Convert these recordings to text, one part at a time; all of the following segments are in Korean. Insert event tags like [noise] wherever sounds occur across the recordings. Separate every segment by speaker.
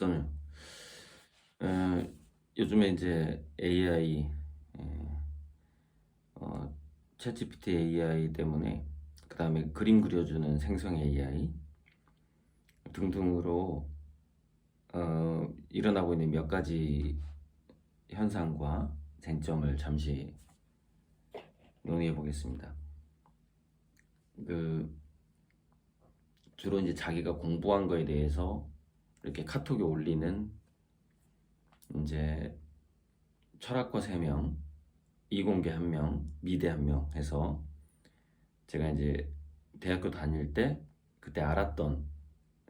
Speaker 1: 써요. 어, 요즘에 이제 AI, 어, 어, 챗GPT AI 때문에 그 다음에 그림 그려주는 생성 AI 등등으로 어, 일어나고 있는 몇 가지 현상과 쟁점을 잠시 논의해 보겠습니다. 그 주로 이제 자기가 공부한 거에 대해서 이렇게 카톡에 올리는 이제 철학과 3명, 이공계 1명, 미대 1명 해서 제가 이제 대학교 다닐 때 그때 알았던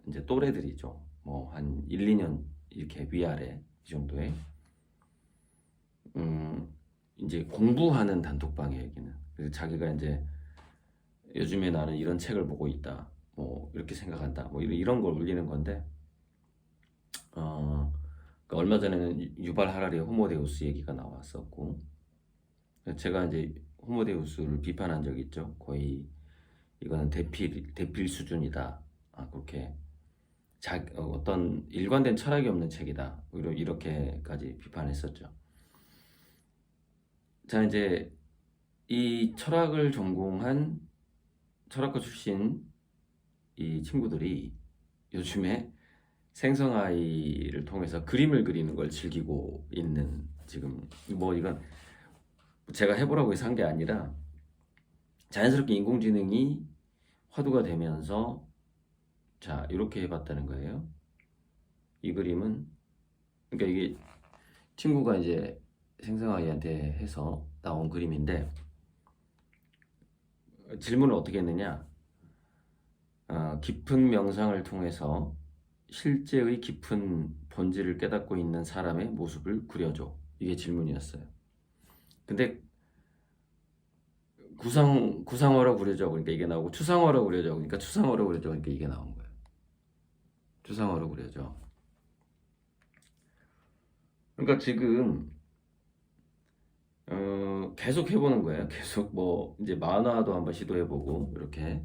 Speaker 1: 이제 또래들이죠. 뭐 한 1, 2년 이렇게 위아래 이 정도의 음 이제 공부하는 단톡방에 여기는 그래서 자기가 이제 요즘에 나는 이런 책을 보고 있다. 뭐 이렇게 생각한다. 뭐 이런 걸 올리는 건데 어그 얼마 전에는 유발 하라리의 호모데우스 얘기가 나왔었고 제가 이제 호모데우스를 비판한 적이 있죠. 거의 이거는 대필 대필 수준이다. 아, 그렇게 자, 어, 어떤 일관된 철학이 없는 책이다. 이렇게까지 비판했었죠. 자, 이제 이 철학을 전공한 철학과 출신 이 친구들이 요즘에 생성 AI를 통해서 그림을 그리는 걸 즐기고 있는 지금 뭐 이건 제가 해보라고 해서 한 게 아니라 자연스럽게 인공지능이 화두가 되면서 자 이렇게 해봤다는 거예요. 이 그림은 그러니까 이게 친구가 이제 생성 AI한테 해서 나온 그림인데 질문을 어떻게 했느냐? 어, 깊은 명상을 통해서 실제의 깊은 본질을 깨닫고 있는 사람의 모습을 그려줘. 이게 질문이었어요. 근데 구상 구상어로 그려줘. 그러니까 이게 나오고 추상어로 그려줘. 그러니까 추상어로 그려줘. 그러니까 이게 나온 거예요. 추상어로 그려줘. 그러니까 지금 어, 계속 해보는 거예요. 계속 뭐 이제 만화도 한번 시도해보고 이렇게.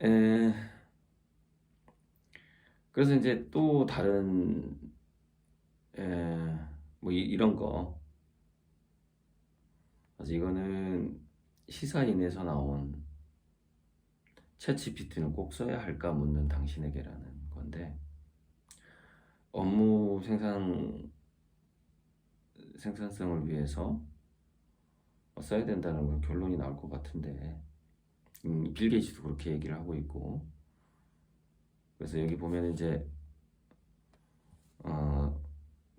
Speaker 1: 에, 그래서 이제 또 다른 에, 뭐 이, 이런 거. 그래서 이거는 시사인에서 나온 챗GPT는 꼭 써야 할까 묻는 당신에게라는 건데 업무 생산 생산성을 위해서 써야 된다는 건 결론이 나올 것 같은데 음, 빌 게이츠도 그렇게 얘기를 하고 있고 그래서 여기 보면 이제 어,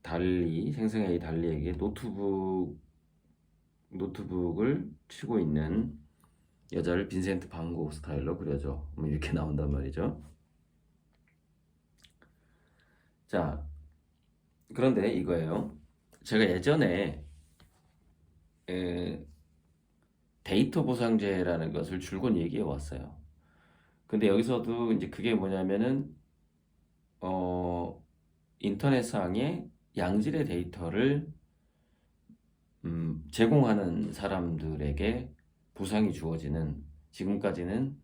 Speaker 1: 달리 생성 AI 달리에게 노트북 노트북을 치고 있는 여자를 빈센트 방고 스타일로 그려줘 뭐 이렇게 [laughs] 나온단 말이죠. 자 그런데 이거예요. 제가 예전에 에, 데이터 보상제라는 것을 줄곧 얘기해 왔어요. 근데 여기서도 이제 그게 뭐냐면은 어 인터넷상에 양질의 데이터를 음, 제공하는 사람들에게 보상이 주어지는 지금까지는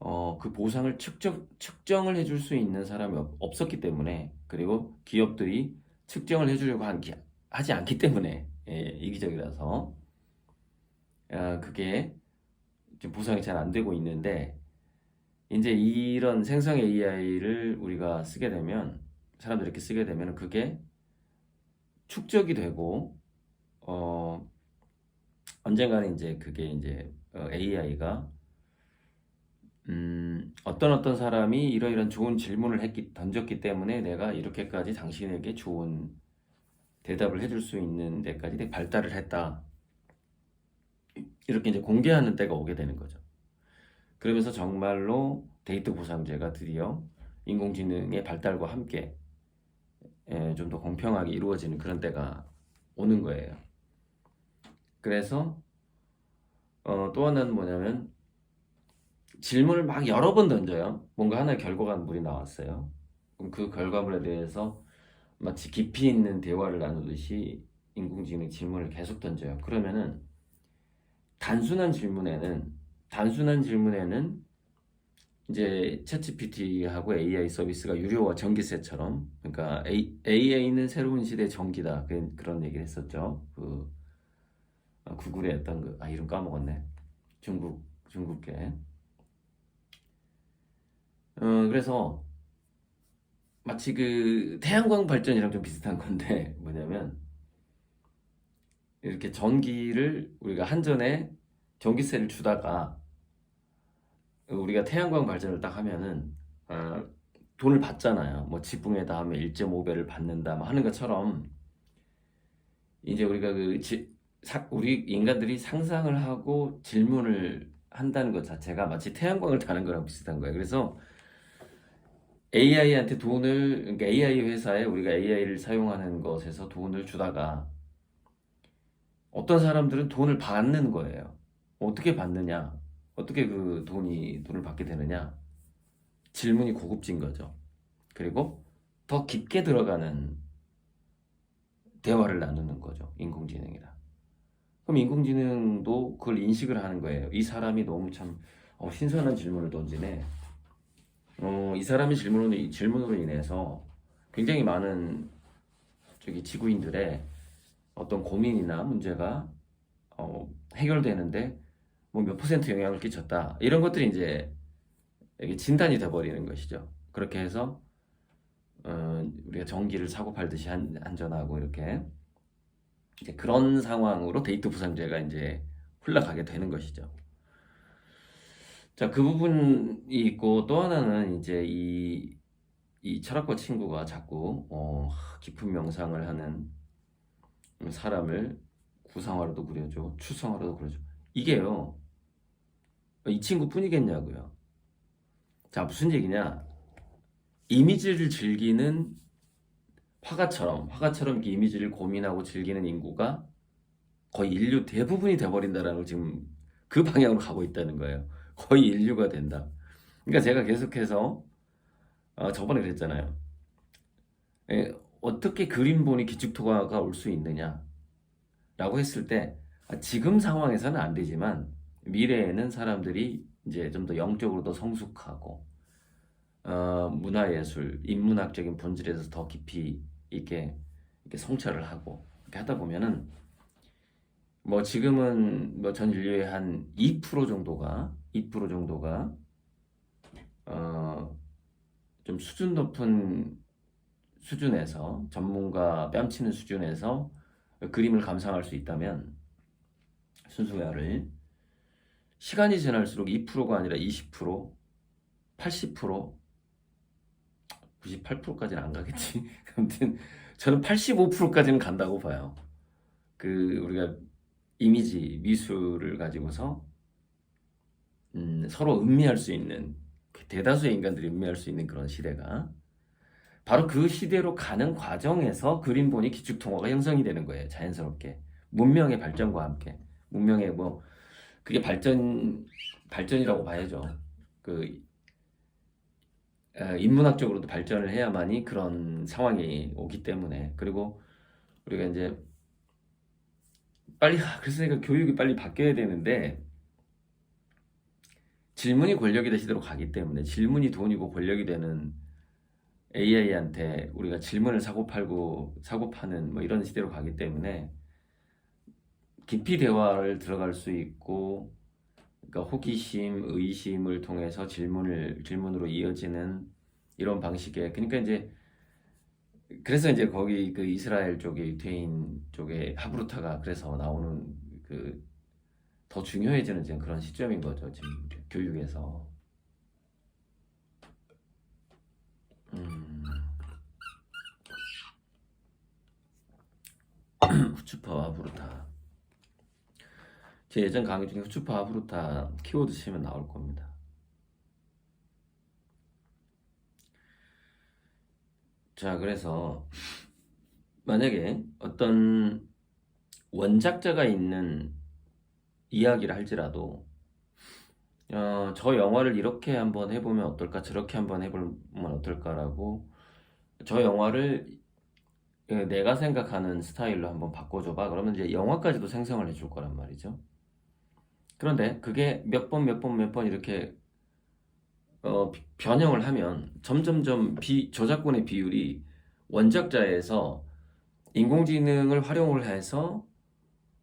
Speaker 1: 어, 그 보상을 측정, 측정을 해줄 수 있는 사람이 없, 없었기 때문에 그리고 기업들이 측정을 해주려고 한, 기- 하지 않기 때문에 예, 이기적이라서. 아, 그게 지금 보상이 잘 안 되고 있는데 이제 이런 생성 AI를 우리가 쓰게 되면 사람들이 이렇게 쓰게 되면 그게 축적이 되고 어 언젠가는 이제 그게 이제 AI가 음 어떤 어떤 사람이 이러이런 좋은 질문을 했기 던졌기 때문에 내가 이렇게까지 당신에게 좋은 대답을 해줄 수 있는 데까지 발달을 했다. 이렇게 이제 공개하는 때가 오게 되는 거죠. 그러면서 정말로 데이터 보상제가 드디어 인공지능의 발달과 함께 좀 더 공평하게 이루어지는 그런 때가 오는 거예요. 그래서 어, 또 하나는 뭐냐면 질문을 막 여러 번 던져요. 뭔가 하나의 결과물이 나왔어요. 그럼 그 결과물에 대해서 마치 깊이 있는 대화를 나누듯이 인공지능 질문을 계속 던져요. 그러면은 단순한 질문에는 단순한 질문에는 이제 챗GPT하고 AI 서비스가 유료화 전기세처럼 그러니까 A, AI는 새로운 시대의 전기다 그, 그런 얘기를 했었죠. 그 아, 구글의 어떤 그, 아 이름 까먹었네. 중국 중국계. 어 그래서 마치 그 태양광 발전이랑 좀 비슷한 건데 [laughs] 뭐냐면 이렇게 전기를 우리가 한전에 전기세를 주다가 우리가 태양광 발전을 딱 하면은 어, 돈을 받잖아요. 뭐 지붕에다 하면 1.5배를 받는다 뭐 하는 것처럼 이제 우리가 그 지- 사- 우리 인간들이 상상을 하고 질문을 한다는 것 자체가 마치 태양광을 다는 거랑 비슷한 거예요. 그래서 AI한테 돈을 그러니까 AI 회사에 우리가 AI를 사용하는 것에서 돈을 주다가 어떤 사람들은 돈을 받는 거예요. 어떻게 받느냐? 어떻게 그 돈이 돈을 받게 되느냐? 질문이 고급진 거죠. 그리고 더 깊게 들어가는 대화를 나누는 거죠. 인공지능이랑. 그럼 인공지능도 그걸 인식을 하는 거예요. 이 사람이 너무 참 어, 신선한 질문을 던지네. 어, 이 사람의 질문으로, 이 질문으로 인해서 굉장히 많은 저기 지구인들의 어떤 고민이나 문제가 어, 해결되는데 뭐 몇 퍼센트 영향을 끼쳤다. 이런 것들이 이제 이게 진단이 돼 버리는 것이죠. 그렇게 해서 어, 우리가 전기를 사고 팔듯이 한, 안전하고 이렇게 이제 그런 상황으로 데이터 부상제가 이제 흘러가게 되는 것이죠. 자, 그 부분이 있고 또 하나는 이제 이, 이 철학과 친구가 자꾸 어, 깊은 명상을 하는 사람을 구상화로도 그려줘, 추상화로도 그려줘. 이게요, 이 친구뿐이겠냐고요. 자, 무슨 얘기냐? 이미지를 즐기는 화가처럼, 화가처럼 이미지를 고민하고 즐기는 인구가 거의 인류 대부분이 돼버린다라는 걸 지금 그 방향으로 가고 있다는 거예요. 거의 인류가 된다. 그러니까 제가 계속해서 어, 저번에 그랬잖아요. 에, 어떻게 그림 보니 기축토가가 올 수 있느냐? 라고 했을 때 아, 지금 상황에서는 안 되지만 미래에는 사람들이 이제 좀 더 영적으로 더 성숙하고 어, 문화예술, 인문학적인 본질에서 더 깊이 있게 이렇게 성찰을 하고 이렇게 하다 보면은 뭐 지금은 뭐 전 인류의 한 2% 정도가 2% 정도가 어, 좀 수준 높은 수준에서 전문가 뺨치는 수준에서 그림을 감상할 수 있다면 순수화를 시간이 지날수록 2%가 아니라 20%, 80%, 98%까지는 안 가겠지. [laughs] 아무튼 저는 85%까지는 간다고 봐요. 그 우리가 이미지 미술을 가지고서 음, 서로 음미할 수 있는 대다수의 인간들이 음미할 수 있는 그런 시대가 바로 그 시대로 가는 과정에서 그림 보니 기축통화가 형성이 되는 거예요. 자연스럽게 문명의 발전과 함께 문명의 뭐 그게 발전 발전이라고 봐야죠. 그 어, 인문학적으로도 발전을 해야만이 그런 상황이 오기 때문에 그리고 우리가 이제 빨리 아, 그래서 교육이 빨리 바뀌어야 되는데 질문이 권력이다 시대로 가기 때문에 질문이 돈이고 권력이 되는 AI한테 우리가 질문을 사고 팔고 사고 파는 뭐 이런 시대로 가기 때문에 깊이 대화를 들어갈 수 있고 그러니까 호기심, 의심을 통해서 질문을 질문으로 이어지는 이런 방식의 그러니까 이제 그래서 이제 거기 그 이스라엘 쪽에 유태인 쪽에 하브루타가 그래서 나오는 그 더 중요해지는 지금 그런 시점인 거죠 지금 교육에서 음. [clears throat] 후추파와 하브루타 제 예전 강의 중에 후추파 하브루타 키워드 치면 나올 겁니다. 자, 그래서 만약에 어떤 원작자가 있는 이야기를 할지라도 어, 저 영화를 이렇게 한번 해보면 어떨까, 저렇게 한번 해보면 어떨까라고 저 영화를 예, 내가 생각하는 스타일로 한번 바꿔줘봐. 그러면 이제 영화까지도 생성을 해줄 거란 말이죠. 그런데 그게 몇 번, 몇 번, 몇 번 이렇게 어, 비- 변형을 하면 점점점 비, 저작권의 비율이 원작자에서 인공지능을 활용을 해서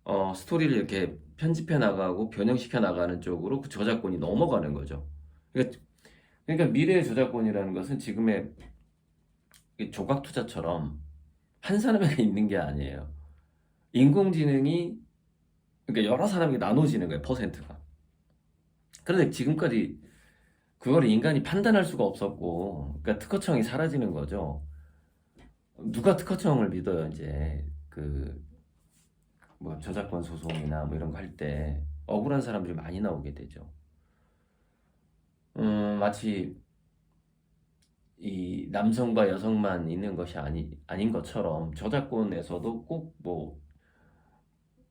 Speaker 1: 어, 스토리를 이렇게 편집해 나가고 변형시켜 나가는 쪽으로 그 저작권이 넘어가는 거죠. 그러니까, 그러니까 미래의 저작권이라는 것은 지금의 이 조각 투자처럼 한 사람에게 있는 게 아니에요. 인공지능이 그러니까 여러 사람에게 나눠지는 거예요, 퍼센트가. 그런데 지금까지 그걸 인간이 판단할 수가 없었고, 그러니까 특허청이 사라지는 거죠. 누가 특허청을 믿어요, 이제. 그, 뭐, 저작권 소송이나 뭐 이런 거 할 때 억울한 사람들이 많이 나오게 되죠. 음, 마치 이 남성과 여성만 있는 것이 아니, 아닌 것처럼 저작권에서도 꼭 뭐,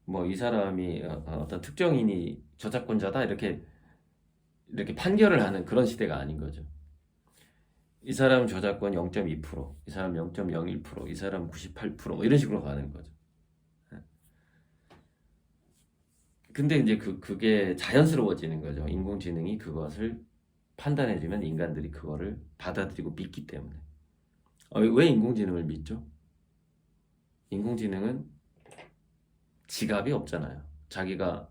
Speaker 1: 뭐 이 사람이 어, 어떤 특정인이 저작권자다 이렇게 이렇게 판결을 하는 그런 시대가 아닌 거죠. 이 사람 저작권 0.2%, 이 사람 0.01%, 이 사람 98%뭐 이런 식으로 가는 거죠. 예. 근데 이제 그 그게 자연스러워지는 거죠. 인공지능이 그것을 판단해주면 인간들이 그거를 받아들이고 믿기 때문에. 어, 왜 인공지능을 믿죠? 인공지능은 지갑이 없잖아요. 자기가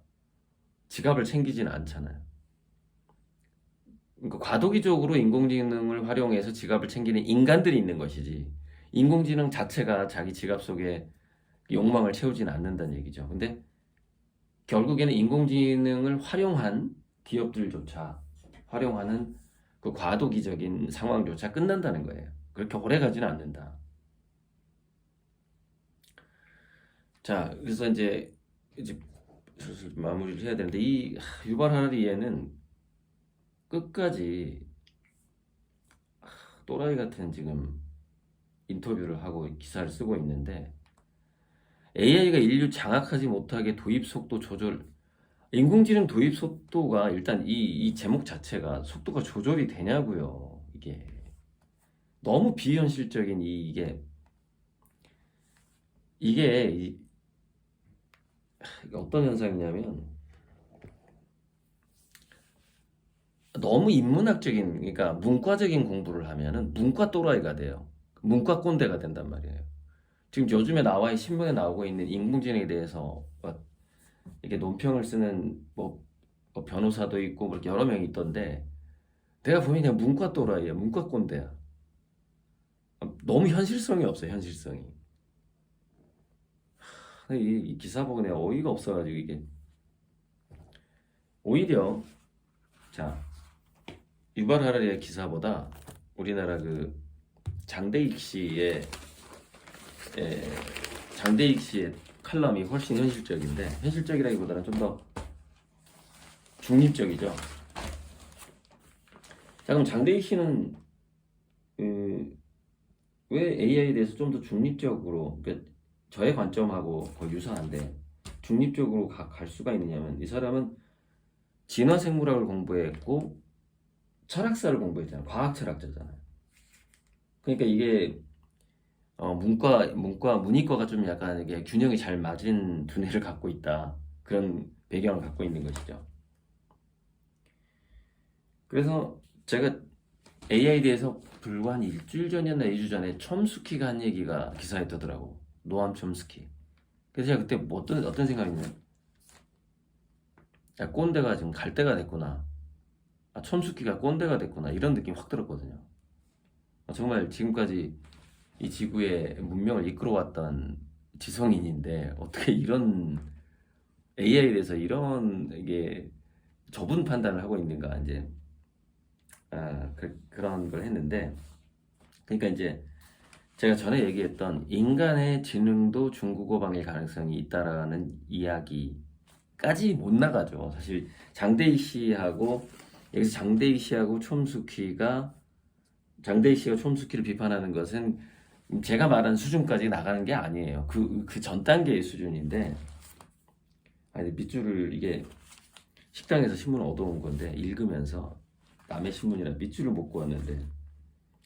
Speaker 1: 지갑을 챙기지는 않잖아요. 그러니까 과도기적으로 인공지능을 활용해서 지갑을 챙기는 인간들이 있는 것이지 인공지능 자체가 자기 지갑 속에 욕망을 채우지는 않는다는 얘기죠. 근데 결국에는 인공지능을 활용한 기업들조차 활용하는 그 과도기적인 상황조차 끝난다는 거예요. 그렇게 오래 가지는 않는다. 자, 그래서 이제 이제 슬슬 마무리를 해야 되는데 이 하, 유발 하라리에는 끝까지 하, 또라이 같은 지금 인터뷰를 하고 기사를 쓰고 있는데 AI가 인류 장악하지 못하게 도입 속도 조절 인공지능 도입 속도가 일단 이, 이 제목 자체가 속도가 조절이 되냐고요. 이게 너무 비현실적인 이, 이게 이게 이- 이게 어떤 현상이냐면 너무 인문학적인 그러니까 문과적인 공부를 하면은 문과 또라이가 돼요. 문과 꼰대가 된단 말이에요. 지금 요즘에 나와 있- 신문에 나오고 있는 인공지능에 대해서 뭐 이렇게 논평을 쓰는 뭐, 뭐 변호사도 있고 뭐 이렇게 여러 명이 있던데 내가 보면 그냥 문과 또라이야, 문과 꼰대야. 너무 현실성이 없어요, 현실성이. 하, 이, 이 기사 보고 내가 어이가 없어가지고 이게 오히려 자 유발 하라리의 기사보다 우리나라 그 장대익 씨의 에, 장대익 씨의 칼럼이 훨씬 현실적인데 현실적이라기보다는 좀 더 중립적이죠. 자 그럼 장대익 씨는 그, 왜 AI에 대해서 좀 더 중립적으로 그러니까 저의 관점하고 거의 유사한데 중립적으로 가- 갈 수가 있느냐면 이 사람은 진화생물학을 공부했고 철학사를 공부했잖아요. 과학 철학자잖아요. 그러니까 이게 어, 문과, 문과, 문이과가 좀 약간 이게 균형이 잘 맞은 두뇌를 갖고 있다. 그런 배경을 갖고 있는 것이죠. 그래서 제가 AI에 대해서 불과 한 일주일 전이었나 2주 전에 촘스키가 한 얘기가 기사에 뜨더라고. 노암 촘스키. 그래서 제가 그때 뭐 어떤, 어떤 생각이냐면, 야, 꼰대가 지금 갈 때가 됐구나. 아, 촘스키가 꼰대가 됐구나. 이런 느낌이 확 들었거든요. 아, 정말 지금까지 이 지구의 문명을 이끌어왔던 지성인인데 어떻게 이런 AI에 대해서 이런 이게 좁은 판단을 하고 있는가 이제 아, 그, 그런 걸 했는데 그러니까 이제 제가 전에 얘기했던 인간의 지능도 중국어 방일 가능성이 있다라는 이야기까지 못 나가죠. 사실 장대익 씨하고 여기서 장대익 씨하고 촘스키가 장대익 씨가 촘스키를 비판하는 것은 제가 말한 수준까지 나가는 게 아니에요. 그, 그 전 단계의 수준인데, 아니, 밑줄을 이게 식당에서 신문을 얻어온 건데, 읽으면서 남의 신문이라 밑줄을 못 구웠는데,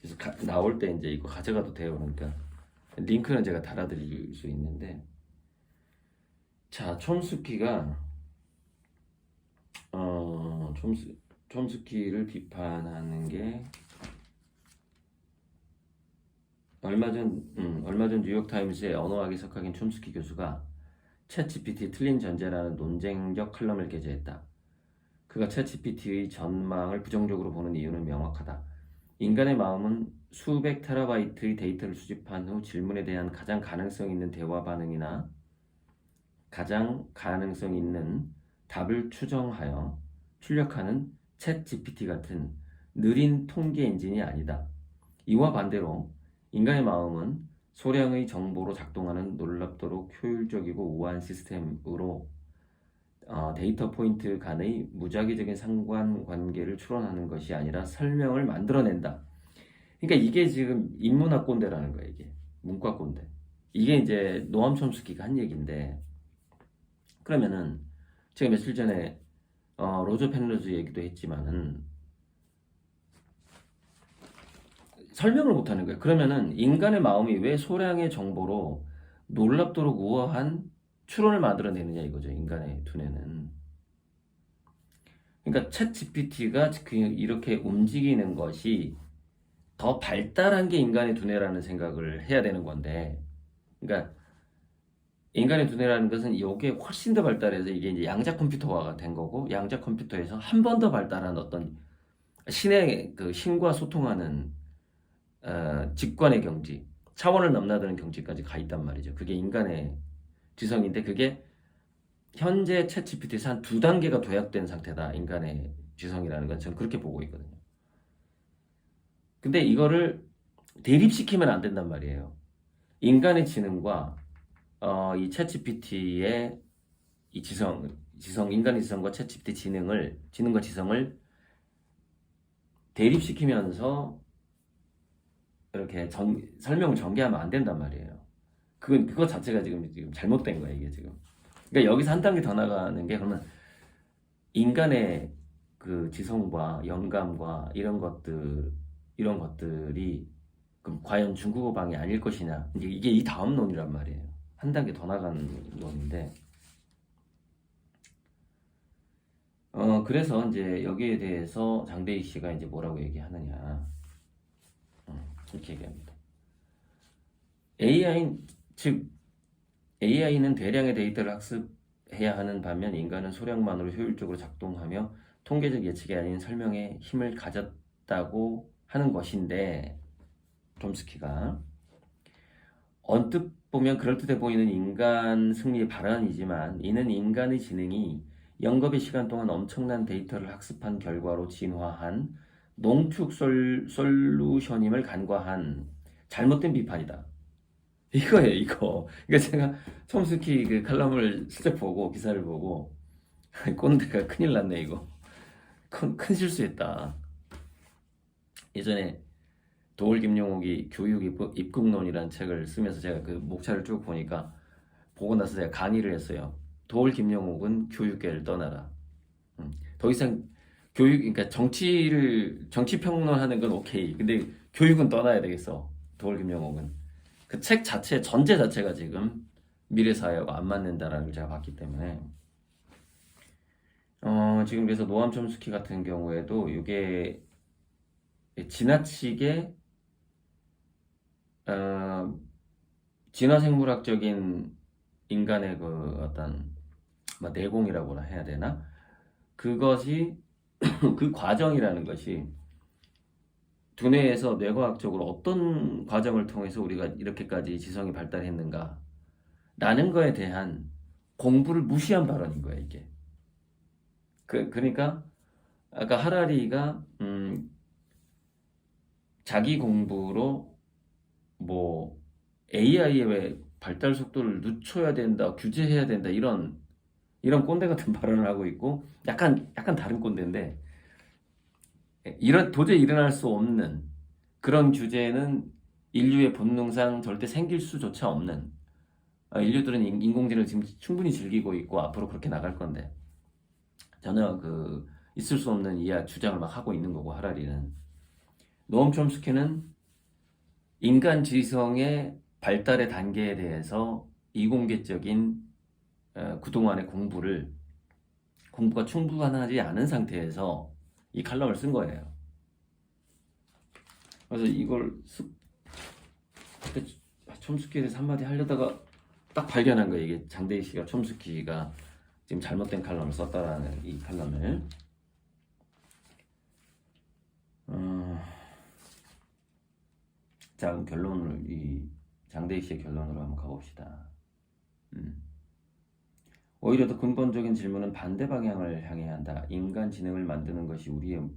Speaker 1: 그래서 가- 나올 때 이제 이거 가져가도 돼요. 그러니까, 링크는 제가 달아드릴 수 있는데, 자, 촘스키가, 어, 촘스, 촘스키를 비판하는 게 얼마 전 음, 얼마 전 뉴욕 타임스의 언어학의 석학인 촘스키 교수가 챗 GPT 틀린 전제라는 논쟁적 칼럼을 게재했다. 그가 챗 GPT의 전망을 부정적으로 보는 이유는 명확하다. 인간의 마음은 수백 테라바이트의 데이터를 수집한 후 질문에 대한 가장 가능성 있는 대화 반응이나 가장 가능성 있는 답을 추정하여 출력하는 챗 GPT 같은 느린 통계 엔진이 아니다. 이와 반대로 인간의 마음은 소량의 정보로 작동하는 놀랍도록 효율적이고 우아한 시스템으로 어, 데이터 포인트 간의 무작위적인 상관관계를 추론하는 것이 아니라 설명을 만들어낸다. 그러니까 이게 지금 인문학 꼰대라는 거야 이게 문과 꼰대. 이게 이제 노암 촘스키가 한 얘기인데 그러면은 제가 며칠 전에 어, 로저 펜러즈 얘기도 했지만은 설명을 못하는 거예요. 그러면은 인간의 마음이 왜 소량의 정보로 놀랍도록 우아한 추론을 만들어내느냐 이거죠. 인간의 두뇌는. 그러니까 챗 GPT가 이렇게 움직이는 것이 더 발달한 게 인간의 두뇌라는 생각을 해야 되는 건데, 그러니까 인간의 두뇌라는 것은 이게 훨씬 더 발달해서 이게 이제 양자 컴퓨터화가 된 거고, 양자 컴퓨터에서 한 번 더 발달한 어떤 신의 그 신과 소통하는 어, 직관의 경지, 차원을 넘나드는 경지까지 가 있단 말이죠. 그게 인간의 지성인데 그게 현재 챗 GPT에서 한 두 단계가 도약된 상태다. 인간의 지성이라는 건 저는 그렇게 보고 있거든요. 근데 이거를 대립시키면 안 된단 말이에요. 인간의 지능과 어, 이챗 GPT의 이 지성, 지성, 인간의 지성과 챗 GPT 지능을, 지능과 지성을 대립시키면서 이렇게 전, 설명을 전개하면 안 된단 말이에요. 그건 그거 자체가 지금 지금 잘못된 거예요, 이게 지금. 그러니까 여기서 한 단계 더 나가는 게 그러면 인간의 그 지성과 영감과 이런 것들 이런 것들이 그럼 과연 중국어 방이 아닐 것이냐 이게 이 다음 논이란 말이에요. 한 단계 더 나가는 논인데 어 그래서 이제 여기에 대해서 장대익 씨가 이제 뭐라고 얘기하느냐 음, 이렇게 얘기합니다. AI 즉 AI는 대량의 데이터를 학습해야 하는 반면 인간은 소량만으로 효율적으로 작동하며 통계적 예측이 아닌 설명에 힘을 가졌다고 하는 것인데 톰스키가 언뜻 보면 그럴듯해 보이는 인간 승리의 발언이지만 이는 인간의 지능이 영겁의 시간 동안 엄청난 데이터를 학습한 결과로 진화한 농축 솔, 솔루션임을 간과한 잘못된 비판이다. 이거예요, 이거. 그러니까 제가 톰스키 그 칼럼을 슬쩍 보고 기사를 보고 [laughs] 꼰대가 큰일 났네 이거. 큰, 큰 실수했다. 예전에 도울 김용옥이 교육 입국론이라는 책을 쓰면서 제가 그 목차를 쭉 보니까 보고 나서 제가 강의를 했어요. 도울 김용옥은 교육계를 떠나라. 음, 더 이상 교육, 그러니까 정치를 정치 평론하는 건 오케이. 근데 교육은 떠나야 되겠어. 도울 김용옥은. 그 책 자체 전제 자체가 지금 미래 사회하고 안 맞는다라는 걸 제가 봤기 때문에 어, 지금 그래서 노암 촘스키 같은 경우에도 이게 지나치게 어, 진화생물학적인 인간의 그 어떤 뭐 내공이라고나 해야 되나? 그것이 [clears throat] 그 과정이라는 것이 두뇌에서 뇌과학적으로 어떤 과정을 통해서 우리가 이렇게까지 지성이 발달했는가 라는 거에 대한 공부를 무시한 발언인 거야 이게. 그, 그러니까 아까 하라리가 음, 자기 공부로 뭐 AI의 왜 발달 속도를 늦춰야 된다, 규제해야 된다 이런 이런 꼰대 같은 발언을 하고 있고 약간 약간 다른 꼰대인데 이런 도저히 일어날 수 없는 그런 규제는 인류의 본능상 절대 생길 수조차 없는 어, 인류들은 인공지능을 지금 충분히 즐기고 있고 앞으로 그렇게 나갈 건데 전혀 그 있을 수 없는 이야 주장을 막 하고 있는 거고 하라리는. 노엄 촘스키는 인간 지성의 발달의 단계에 대해서 이공개적인 어, 그동안의 공부를 공부가 충분하지 않은 상태에서 이 칼럼을 쓴 거예요. 그래서 이걸 쓱 그때 촘스키에 대해서 한마디 하려다가 딱 발견한 거예요. 이게 장대희 씨가 촘스키가 지금 잘못된 칼럼을 썼다라는 이 칼럼을. 어... 자, 그럼 결론을 이 장대희 씨의 결론으로 한번 가봅시다. 음. 오히려 더 근본적인 질문은 반대 방향을 향해야 한다. 인간 지능을 만드는 것이 우리의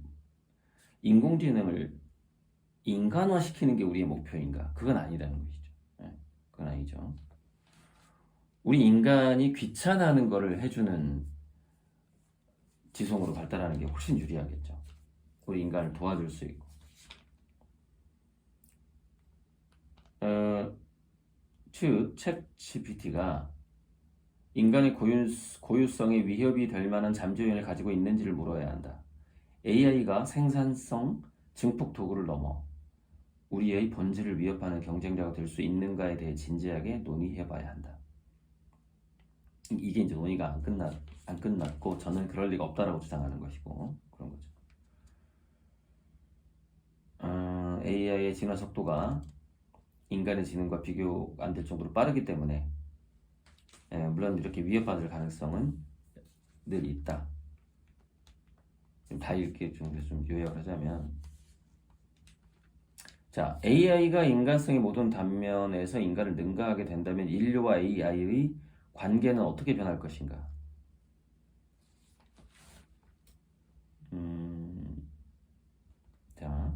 Speaker 1: 인공지능을 인간화시키는 게 우리의 목표인가? 그건 아니라는 것이죠. 예, 그건 아니죠. 우리 인간이 귀찮아하는 거를 해주는 지성으로 발달하는 게 훨씬 유리하겠죠. 우리 인간을 도와줄 수 있고. 어, 즉, 챗 GPT가 인간의 고유, 고유성에 위협이 될 만한 잠재 요인을 가지고 있는지를 물어야 한다. AI가 생산성 증폭 도구를 넘어 우리의 본질을 위협하는 경쟁자가 될 수 있는가에 대해 진지하게 논의해 봐야 한다. 이게 이제 논의가 안 끝나 안 끝났고 저는 그럴 리가 없다라고 주장하는 것이고 그런 거죠. 어, AI의 진화 속도가 인간의 지능과 비교 안 될 정도로 빠르기 때문에 예, 물론 이렇게 위협받을 가능성은 늘 있다. 다 이렇게 좀, 좀 요약을 하자면 자 AI가 인간성의 모든 단면에서 인간을 능가하게 된다면 인류와 AI의 관계는 어떻게 변할 것인가? 음, 자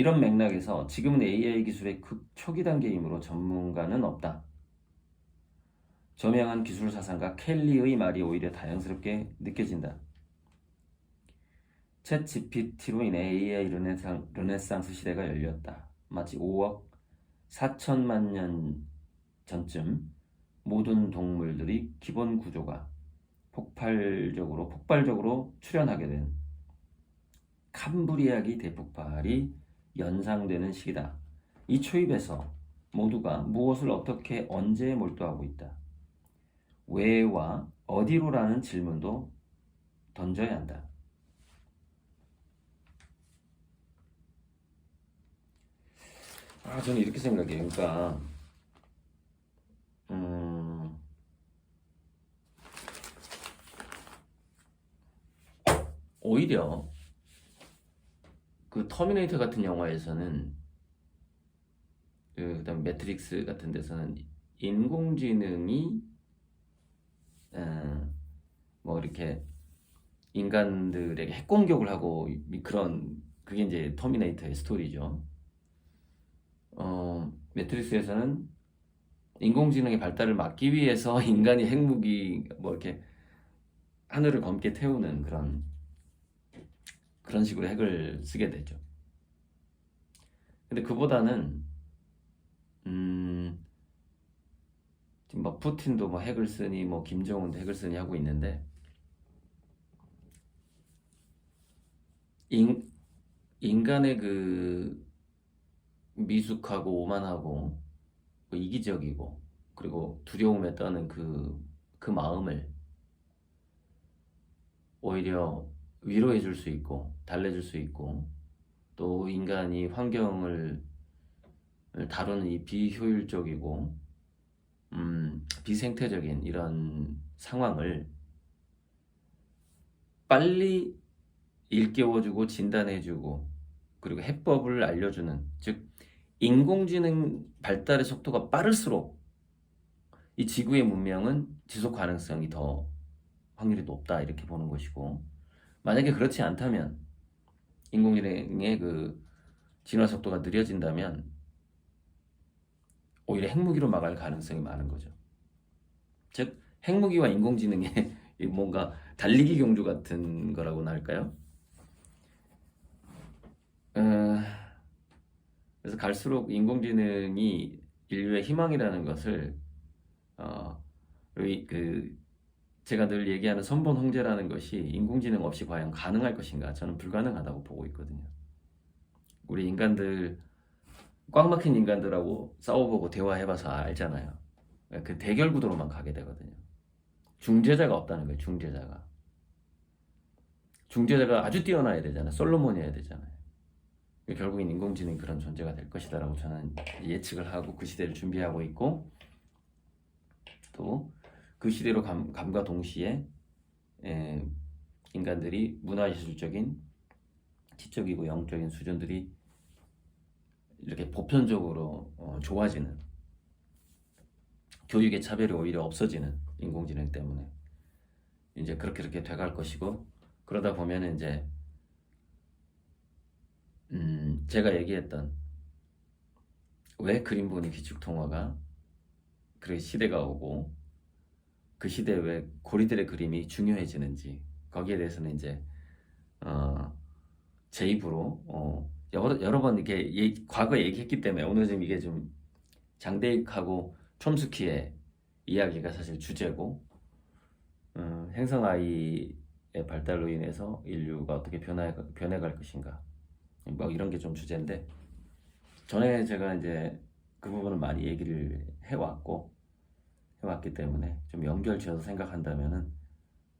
Speaker 1: 이런 맥락에서 지금은 AI 기술의 극 초기 단계이므로 전문가는 없다. 저명한 기술 사상가 켈리의 말이 오히려 다양스럽게 느껴진다. 챗 GPT로 인해 AI 르네상, 르네상스 시대가 열렸다. 마치 5억 4천만 년 전쯤 모든 동물들이 기본 구조가 폭발적으로 폭발적으로 출현하게 된 캄브리아기 대폭발이 연상되는 시기다. 이 초입에서 모두가 무엇을 어떻게 언제 몰두하고 있다. 왜와 어디로라는 질문도 던져야 한다. 아, 저는 이렇게 생각해요. 그러니까, 음, 오히려 그 터미네이터 같은 영화에서는 그 그다음 매트릭스 같은 데서는 인공지능이 어, 뭐 이렇게 인간들에게 핵 공격을 하고 이- 그런 그게 이제 터미네이터의 스토리죠. 어, 매트릭스에서는 인공지능의 발달을 막기 위해서 인간이 핵무기 뭐 이렇게 하늘을 검게 태우는 그런 그런 식으로 핵을 쓰게 되죠. 근데 그보다는 음 지금 뭐 푸틴도 뭐 핵을 쓰니 뭐 김정은도 핵을 쓰니 하고 있는데 인, 인간의 그 미숙하고 오만하고 뭐 이기적이고 그리고 두려움에 떠는 그, 그 마음을 오히려 위로해 줄 수 있고 달래줄 수 있고 또 인간이 환경을 다루는 이 비효율적이고 음, 비생태적인 이런 상황을 빨리 일깨워주고 진단해주고 그리고 해법을 알려주는 즉 인공지능 발달의 속도가 빠를수록 이 지구의 문명은 지속 가능성이 더 확률이 높다 이렇게 보는 것이고 만약에 그렇지 않다면 인공지능의 그 진화 속도가 느려진다면 오히려 핵무기로 막을 가능성이 많은 거죠. 즉 핵무기와 인공지능의 [laughs] 이 뭔가 달리기 경주 같은 거라고나 할까요? 어, 그래서 갈수록 인공지능이 인류의 희망이라는 것을 어, 의- 그 제가 늘 얘기하는 선본 홍제라는 것이 인공지능 없이 과연 가능할 것인가? 저는 불가능하다고 보고 있거든요. 우리 인간들 꽉 막힌 인간들하고 싸워보고 대화해봐서 알잖아요. 그 대결 구도로만 가게 되거든요. 중재자가 없다는 거예요. 중재자가. 중재자가 아주 뛰어나야 되잖아요. 솔로몬이어야 되잖아요. 결국엔 인공지능이 그런 존재가 될 것이다라고 저는 예측을 하고 그 시대를 준비하고 있고 또 그 시대로 감, 감과 동시에 에, 인간들이 문화예술적인 지적이고 영적인 수준들이 이렇게 보편적으로 어, 좋아지는 교육의 차별이 오히려 없어지는 인공지능 때문에 이제 그렇게 그렇게 돼갈 것이고 그러다 보면 이제 음, 제가 얘기했던 왜 보니 귀축 통화가 그 시대가 오고 그 시대에 왜 고리들의 그림이 중요해지는지 거기에 대해서는 이제 어, 제 입으로 어, 여러, 여러 번 이렇게 얘- 과거에 얘기했기 때문에 오늘 좀 이게 좀 장대익하고 촘스키의 이야기가 사실 주제고 음, 행성 아이의 발달로 인해서 인류가 어떻게 변해, 변해갈 것인가. 뭐 이런 게 좀 주제인데 전에 제가 이제 그 부분을 많이 얘기를 해왔고 해왔기 때문에 좀 연결지어서 생각한다면은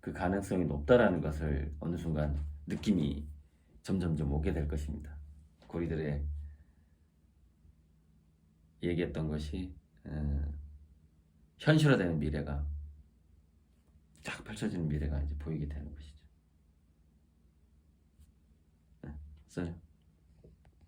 Speaker 1: 그 가능성이 높다라는 것을 어느 순간 느낌이 점점점 오게 될 것입니다. 고리들의 얘기했던 것이 음, 현실화되는 미래가 쫙 펼쳐지는 미래가 이제 보이게 되는 것이죠. 네, 써요.